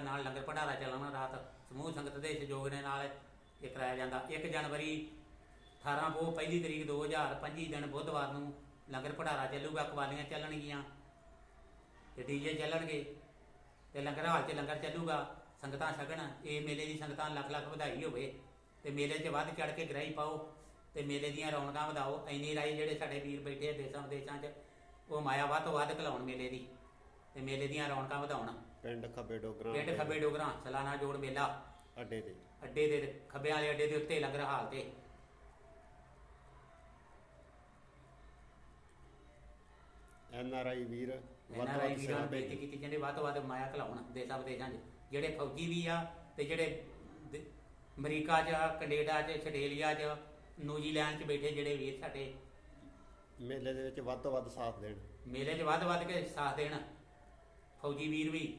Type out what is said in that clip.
ਨਾਲ ਲੰਗਰ ਭੰਡਾਰਾ ਚੱਲਣਾ ਰਾਤ। ਸਮੂਹ ਸੰਗਤ ਦੇ ਸਹਿਯੋਗ ਦੇ ਨਾਲ ਇਹ ਕਰਾਇਆ ਜਾਂਦਾ। 1 ਜਨਵਰੀ 18 ਉਹ ਪਹਿਲੀ ਤਰੀਕ 2025 ਦਿਨ ਬੁੱਧਵਾਰ ਨੂੰ ਲੰਗਰ ਭੰਡਾਰਾ ਚੱਲੂਗਾ। ਕਵਾਲੀਆਂ ਚੱਲਣਗੀਆਂ ਤੇ ਡੀਜੇ ਚੱਲਣਗੇ ਤੇ ਲੰਗਰ ਹਾਲ 'ਚ ਲੰਗਰ ਚੱਲੂਗਾ। ਸੰਗਤਾਂ ਛਕਣ। ਇਹ ਮੇਲੇ ਦੀ ਸੰਗਤਾਂ ਲੱਖ ਲੱਖ ਵਧਾਈ ਹੋਵੇ ਤੇ ਮੇਲੇ 'ਚ ਵੱਧ ਚੜ ਕੇ ਗ੍ਰਹਿ ਪਾਓ ਤੇ ਮੇਲੇ ਦੀਆਂ ਰੌਣਕਾਂ ਵਧਾਓ। ਐਨੀ ਰਾਈ ਜਿਹੜੇ ਸਾਡੇ ਵੀਰ ਬੈਠੇ ਆ ਦੇਸਾਂ ਵਿਦੇਸ਼ਾਂ 'ਚ, ਉਹ ਮਾਇਆ ਵੱਧ ਤੋਂ ਵੱਧ ਘਲਾਉਣ ਮੇਲੇ ਦੀ ਤੇ ਮੇਲੇ ਦੀਆਂ ਰੌਣਕਾਂ ਵਧਾਉਣ। ਪਿੰਡ ਖੱਬੇ ਡੋਗਰਾ ਪਿੰਡ ਖੱਬੇ ਡੋਗਰਾਂ ਸਲਾਨਾ ਜੋੜ ਮੇਲਾ। ਅੱਡੇ ਤੇ। ਅੱਡੇ ਦੇ ਖੱਬੇ ਵਾਲੇ ਅੱਡੇ ਦੇ ਉੱਤੇ ਲੰਗਰ ਹਾਲ ਤੇ। ਐਨ ਆਰ ਆਈ ਵੀਰ ਵੱਧ ਵੱਧ ਸੇਵਾ ਬੇਨਤੀ ਕੀਤੀ ਜਾਂਦੀ ਵੱਧ ਤੋਂ ਵੱਧ ਮਾਇਆ ਘਲਾਉਣ ਦੇਸਾਂ ਵਿਦੇਸ਼ਾਂ 'ਚ ਜਿਹੜੇ ਫੌਜੀ ਵੀ ਆ ਤੇ ਜਿਹੜੇ ਦ- ਅਮਰੀਕਾ 'ਚ ਕੈਨੇਡਾ 'ਚ ਆਸਟ੍ਰੇਲੀਆ 'ਚ ਨਿਊਜ਼ੀਲੈਂਡ 'ਚ ਬੈਠੇ ਜਿਹੜੇ ਵੀਰ ਸਾਡੇ। ਮੇਲੇ ਦੇ ਵਿੱਚ ਵੱਧ ਤੋਂ ਵੱਧ ਸਾਥ ਦੇਣ। ਮੇਲੇ 'ਚ ਵੱਧ ਵੱਧ ਕੇ ਸਾਥ ਦੇਣ। ਫੌਜੀ ਵੀਰ ਵੀ